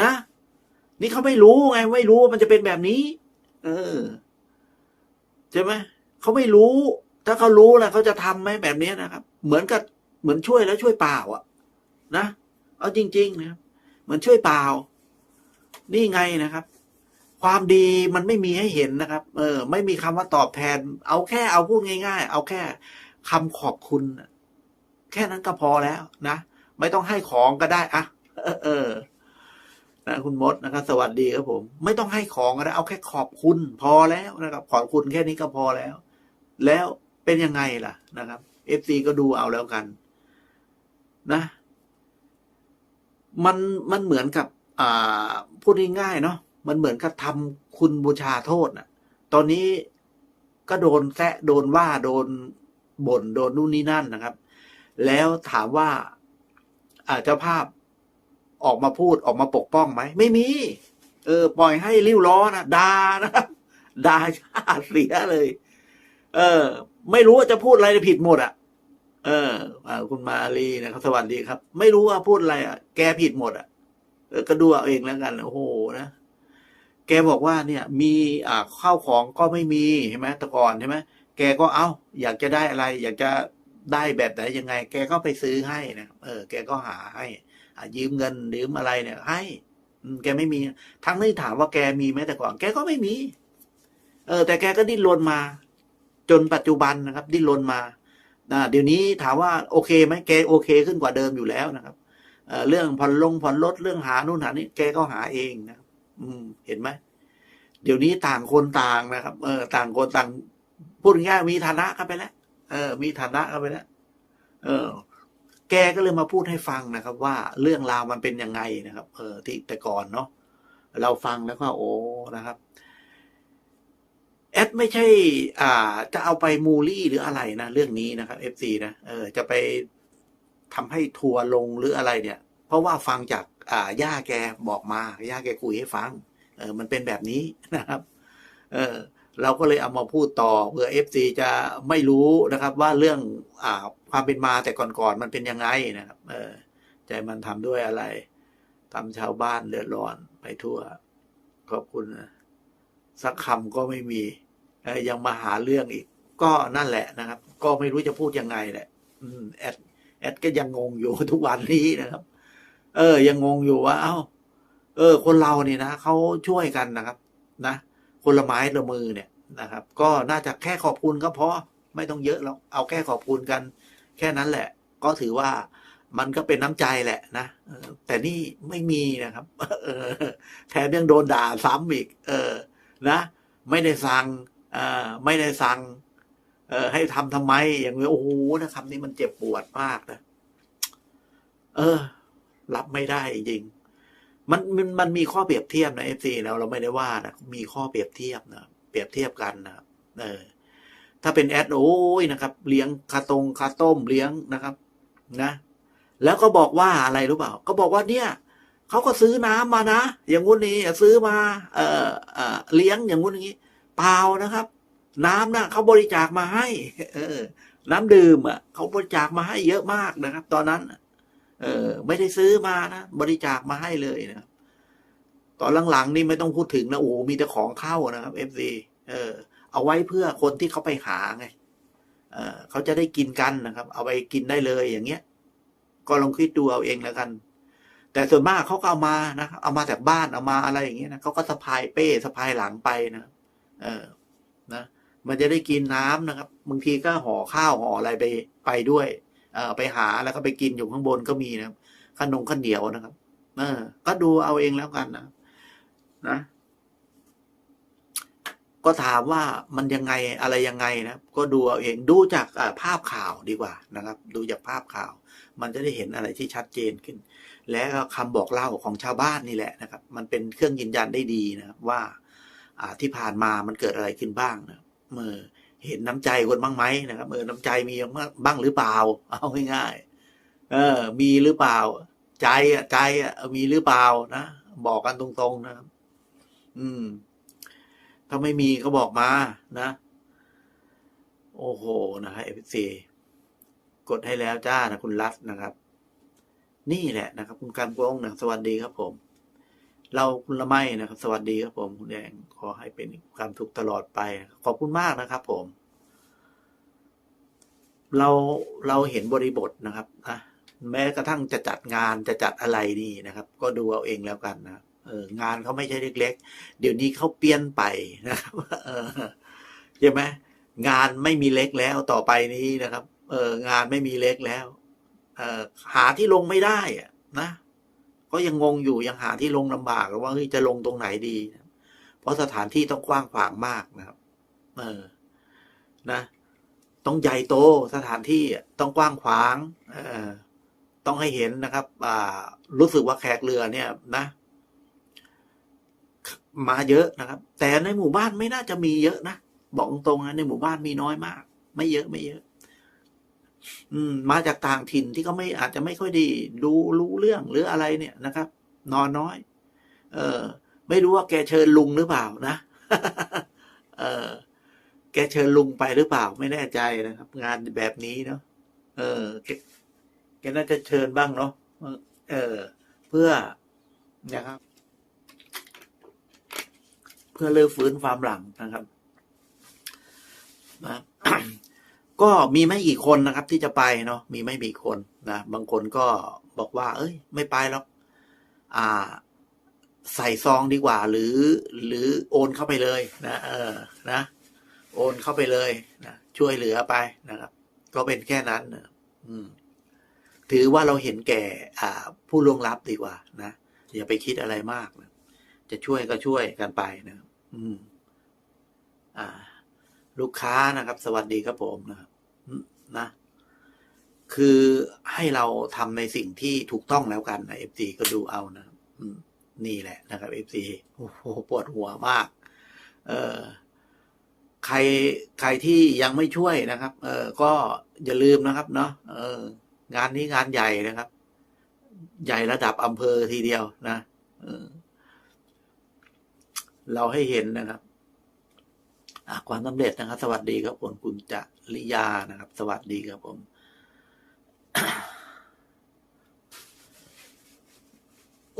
นะ นี่เขาไม่รู้ไง ไม่รู้ว่ามันจะเป็นแบบนี้ เออใช่ไหมเขาไม่รู้ ถ้าเขารู้แล้วเขาจะทำไหมแบบนี้นะครับ เหมือนกับเหมือนช่วยแล้วช่วยเปล่าอะนะเอาจริง ๆ นะครับเหมือนช่วยเปล่า นี่ไงนะครับ ความดีมันไม่มีให้เห็นนะครับ เออ ไม่มีคำว่าตอบแทน เอาแค่เอาพูดง่าย ๆ เอาแค่คำขอบคุณ แค่นั้นก็พอแล้วนะ ไม่ต้องให้ของก็ได้อะเออ นะคุณมดนะครับ สวัสดีครับผม ไม่ต้องให้ของก็ได้เอาแค่ขอบคุณพอแล้วนะครับ ขอบคุณแค่นี้ก็พอแล้ว แล้วเป็นยังไงล่ะนะครับเอฟซีก็ดูเอาแล้วกัน นะ มันมันเหมือนกับ อ่า พูดง่ายๆเนาะมันเหมือนกับทำคุณบูชาโทษน่ะ ตอนนี้ก็โดนแซะโดนว่าโดนบ่นโดนนู่นนี่นั่นนะครับ แล้วถามว่าอาเจ้าภาพ ออกมาพูดออกมาปกป้องไหม ไม่มี เออ ปล่อยให้ริ้วล้อนะด่านะด่าชาติเสียเลย เออ ไม่รู้ว่าจะพูดอะไรผิดหมดอะ เอออคุณมาลีนะครับสวัสดีครับ ไม่รู้ว่าพูดอะไรอะ แกผิดหมดอะเออก็ดูเอาเองแล้วกันโอ้โหนะแกบอกว่าเนี่ย มีอ่าข้าวของก็ไม่มีใช่ไหมแต่ก่อนใช่ไหมแกก็เอ้า อยากจะได้อะไร อยากจะได้แบบไหนยังไง แกก็ไปซื้อให้นะเออ แกก็หาให้ ยืมเงินยืมอะไรเนี่ย ให้แกไม่มี ทั้งที่ถามว่าแกมีไหมแต่ก่อน แกก็ไม่มี เออ แต่แกก็ดิ้นรนมา จนปัจจุบันนะครับ ดิ้นรนมาเดี๋ยวนี้ถามว่าโอเคไหมแกโอเคขึ้นกว่าเดิมอยู่แล้วนะครับเเรื่องผ่อนลงผ่อนลดเรื่องหานู่นหานี่แกก็หาเองนะอืม เห็นไหมเดี๋ยวนี้ต่างคนต่างนะครับ เออ ต่างคนต่างพูดง่ายมีฐานะกันไปแล้วเออ มีฐานะกันไปแล้วเออ แกก็เลยมาพูดให้ฟังนะครับ ว่าเรื่องราวมันเป็นยังไงนะครับ เออที่แต่ก่อนเนาะเราฟังแล้วก็โอ้นะครับแอดไม่ใช่ อ่า จะเอาไปมูลี่หรืออะไรนะเรื่องนี้นะครับเอฟซีนะเออจะไปทำให้ทัวร์ลงหรืออะไรเนี่ย เพราะว่าฟังจาก อ่าย่าแกบอกมาย่าแกคุยให้ฟัง เออ มันเป็นแบบนี้นะครับ เออ เราก็เลยเอามาพูดต่อเพื่อเอฟซีจะไม่รู้นะครับ ว่าเรื่องอ่าความเป็นมาแต่ก่อนๆมันเป็นยังไงนะครับ เออ ใจมันทำด้วยอะไรทำชาวบ้านเดือดร้อนไปทั่ว ขอบคุณนะสักคำก็ไม่มีออยังมาหาเรื่องอีก ก็นั่นแหละนะครับ ก็ไม่รู้จะพูดยังไงแหละ อืมแอดแอดก็ยังงงอยู่ทุกวันนี้นะครับ เออ ยังงงอยู่ว่า เอ้า เออ คนเราเนี่ยนะเขาช่วยกันนะครับ นะ คนละไม้ละมือเนี่ยนะครับ ก็น่าจะแค่ขอบคุณก็พอไม่ต้องเยอะแล้วเอาแค่ขอบคุณกัน แค่นั้นแหละ ก็ถือว่ามันก็เป็นน้ำใจแหละนะแต่นี่ไม่มีนะครับเออแถมยังโดนด่าซ้ำอีก เออ นะ ไม่ได้สั่งอไม่ได้สั่งเออให้ทำทำไม อย่างนี้โอ้โหนะคำนี้มันเจ็บปวดมากนะเออ รับไม่ได้จริง มันมันมันมีข้อเปรียบเทียบนะเอฟซีเราเราไม่ได้ว่านะมีข้อเปรียบเทียบนะเปรียบเทียบกันนะเออ ถ้าเป็นแอดโอ้ยนะครับ เลี้ยงคาตงคาต้มเลี้ยงนะครับ นะ แล้วก็บอกว่าอะไรรู้เปล่า ก็บอกว่าเนี่ยเขาก็ซื้อน้ำมานะอย่างงู้นนี้ซื้อมา เออเออเลี้ยงอย่างงู้นอย่างนี้เปล่านะครับ น้ำนะเขาบริจาคมาให้ เออ น้ำดื่มอะเขาบริจาคมาให้เยอะมากนะครับ ตอนนั้น เออ ไม่ได้ซื้อมานะ บริจาคมาให้เลยนะครับตอนหลังๆนี่ไม่ต้องพูดถึงนะโอ้มีแต่ของเข้านะครับเอฟซีเออ เอาไว้เพื่อคนที่เขาไปหาไงเออเขาจะได้กินกันนะครับ เอาไปกินได้เลยอย่างเงี้ย ก็ลองคิดดูเอาเองแล้วกัน แต่ส่วนมากเขาก็เอามานะเอามาจากบ้านเอามาอะไรอย่างเงี้ยนะเขาก็สะพายเป้สะพายหลังไปนะเออนะมันจะได้กินน้ำนะครับบางทีก็ห่อข้าวห่ออะไรไปไปด้วย ไปหาแล้วก็ไปกินอยู่ข้างบนก็มีนะครับขนมข้าวเหนียวนะครับ เออ ก็ดูเอาเองแล้วกันนะนะก็ถามว่ามันยังไงอะไรยังไงนะก็ดูเอาเองดูจากภาพข่าวดีกว่านะครับ ดูจากภาพข่าว มันจะได้เห็นอะไรที่ชัดเจนขึ้น และก็คำบอกเล่าของชาวบ้านนี่แหละนะครับ มันเป็นเครื่องยืนยันได้ดีนะครับว่า อ่าที่ผ่านมามันเกิดอะไรขึ้นบ้างนะเมื่อ เห็นน้ำใจคนบ้างไหมนะครับเออน้ำใจมีบ้างหรือเปล่า เอาง่ายๆเออ มีหรือเปล่า ใจอะใจอะมีหรือเปล่านะบอกกันตรงๆนะครับ อืม ถ้าไม่มีก็บอกมานะ โอ้โหนะฮะเอฟซีกดให้แล้วจ้านะคุณรัตนะครับ นี่แหละนะครับ คุณการกงนะสวัสดีครับผม เราคุณละไมนะครับ สวัสดีครับผมคุณแดงขอให้เป็นความทุกข์ตลอดไป ขอบคุณมากนะครับ ผม เราเราเห็นบริบทนะครับนะแม้กระทั่งจะจัดงานจะจัดอะไรนี่นะครับ ก็ดูเอาเองแล้วกันนะเอองานเขาไม่ใช่เล็กๆ เดี๋ยวนี้เขาเปลี่ยนไปนะครับเออใช่ไหมงานไม่มีเล็กแล้วต่อไปนี้นะครับ เอองานไม่มีเล็กแล้ว เออหาที่ลงไม่ได้อะนะ ก็ยังงงอยู่ยังหาที่ลงลำบากว่าจะลงตรงไหนดี เพราะสถานที่ต้องกว้างขวางมากนะครับ เออ นะ ต้องใหญ่โตสถานที่ต้องกว้างขวาง เออต้องให้เห็นนะครับ อ่า รู้สึกว่าแขกเรือเนี่ย นะ มาเยอะนะครับ แต่ในหมู่บ้านไม่น่าจะมีเยอะนะ บอกตรงๆนะในหมู่บ้านมีน้อยมาก ไม่เยอะไม่เยอะ มาจากต่างถิ่นที่เขาไม่อาจจะไม่ค่อยดีรู้รู้เรื่องหรืออะไรเนี่ยนะครับ นอนน้อย เออ ไม่รู้ว่าแกเชิญลุงหรือเปล่านะเออแกเชิญลุงไปหรือเปล่า ไม่แน่ใจนะครับ งานแบบนี้เนาะเออแกแกน่าจะเชิญบ้างเนาะเออ เพื่อนะครับ เพื่อเลิกฟื้นความหลังนะครับนะ ก็มีไม่กี่คนนะครับที่จะไปเนาะมีไม่กี่คนนะบางคนก็บอกว่า เอ้ย ไม่ไปหรอกอ่า ใส่ซองดีกว่า หรือ หรือโอนเข้าไปเลยนะเออนะโอนเข้าไปเลยนะช่วยเหลือไปนะครับ ก็เป็นแค่นั้นนะอืม ถือว่าเราเห็นแก่ อ่า ผู้ล่วงลับดีกว่า นะอย่าไปคิดอะไรมากนะจะช่วยก็ช่วยกันไปนะครับอืม อ่า ลูกค้านะครับ สวัสดีครับผมนะครับนะ คือให้เราทำในสิ่งที่ถูกต้องแล้วกันนะเอฟซีก็ดูเอานะนี่แหละนะครับเอฟซีโอ้โหปวดหัวมาก เออใครใครที่ยังไม่ช่วยนะครับ เออก็อย่าลืมนะครับ เนาะเออ งานนี้งานใหญ่นะครับ ใหญ่ระดับอำเภอทีเดียวนะเออเราให้เห็นนะครับ ความสำเร็จนะครับ สวัสดีครับผมคุณจริยานะครับ สวัสดีครับผม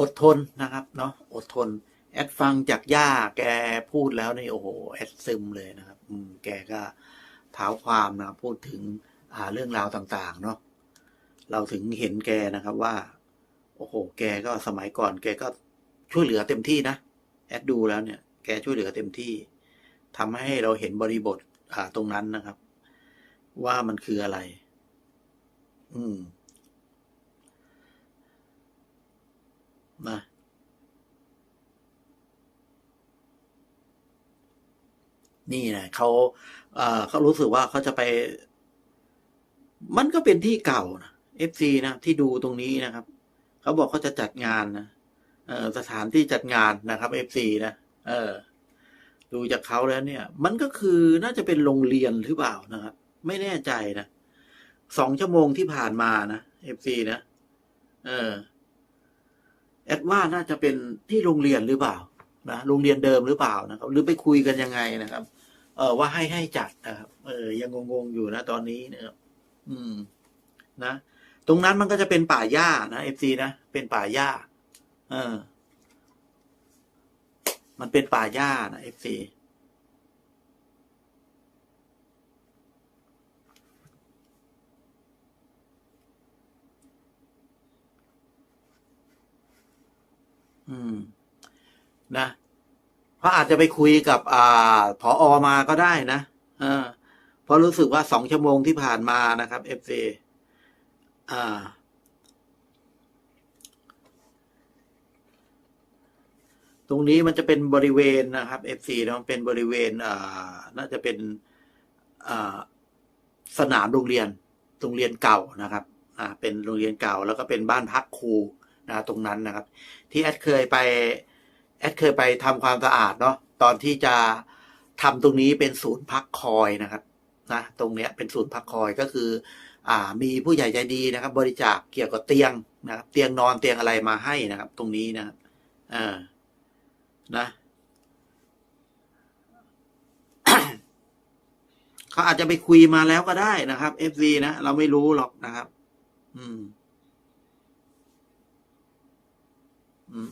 อดทนนะครับ เนาะอดทน แอดฟังจากย่าแกพูดแล้วนี่โอ้โหแอดซึมเลยนะครับ อืม แกก็เท้าความนะพูดถึงอ่าเรื่องราวต่าง ๆ เนาะเราถึงเห็นแกนะครับว่า โอ้โห แกก็สมัยก่อน แกก็ช่วยเหลือเต็มที่นะแอดดูแล้วเนี่ย แกช่วยเหลือเต็มที่ ทำให้เราเห็นบริบทอ่าตรงนั้นนะครับ ว่ามันคืออะไร อืมนะนี่นะเขาเอ่อเขารู้สึกว่าเขาจะไป มันก็เป็นที่เก่านะเอฟซีนะที่ดูตรงนี้นะครับ เขาบอกเขาจะจัดงานนะเออสถานที่จัดงานนะครับเอฟซีนะเออ ดูจากเขาแล้วเนี่ย มันก็คือน่าจะเป็นโรงเรียนหรือเปล่านะครับ ไม่แน่ใจนะสองชั่วโมงที่ผ่านมานะเอฟซีนะเออแอดว่าน่าจะเป็นที่โรงเรียนหรือเปล่านะโรงเรียนเดิมหรือเปล่านะครับ หรือไปคุยกันยังไงนะครับ เออว่าให้ให้จัดนะครับเออ ยังงงๆอยู่นะ ตอนนี้นะครับอืม นะตรงนั้นมันก็จะเป็นป่าหญ้านะเอฟซีนะเป็นป่าหญ้า เออ มันเป็นป่าหญ้านะเอฟซีอืม นะเพราะอาจจะไปคุยกับ อ่าผออมาก็ได้นะเออเพราะรู้สึกว่าสองชั่วโมงที่ผ่านมานะครับเอฟซีอ่า ตรงนี้มันจะเป็นบริเวณนะครับ FC นะมันเป็นบริเวณอ่าน่าจะเป็นอ่าสนามโรงเรียนโรงเรียนเก่านะครับอ่าเป็นโรงเรียนเก่า แล้วก็เป็นบ้านพักครูนะตรงนั้นนะครับ ที่แอดเคยไปแอดเคยไปทำความสะอาดเนาะตอนที่จะทำตรงนี้เป็นศูนย์พักคอยนะครับนะตรงเนี้ยเป็นศูนย์พักคอยก็คือ อ่ามีผู้ใหญ่ใจดีนะครับ บริจาคเกี่ยวกับเตียงนะครับ เตียงนอนเตียงอะไรมาให้นะครับ ตรงนี้นะครับอ่า นะเขาอาจจะไปคุยมาแล้วก็ได้นะครับ FV นะเราไม่รู้หรอกนะครับ อืม อืม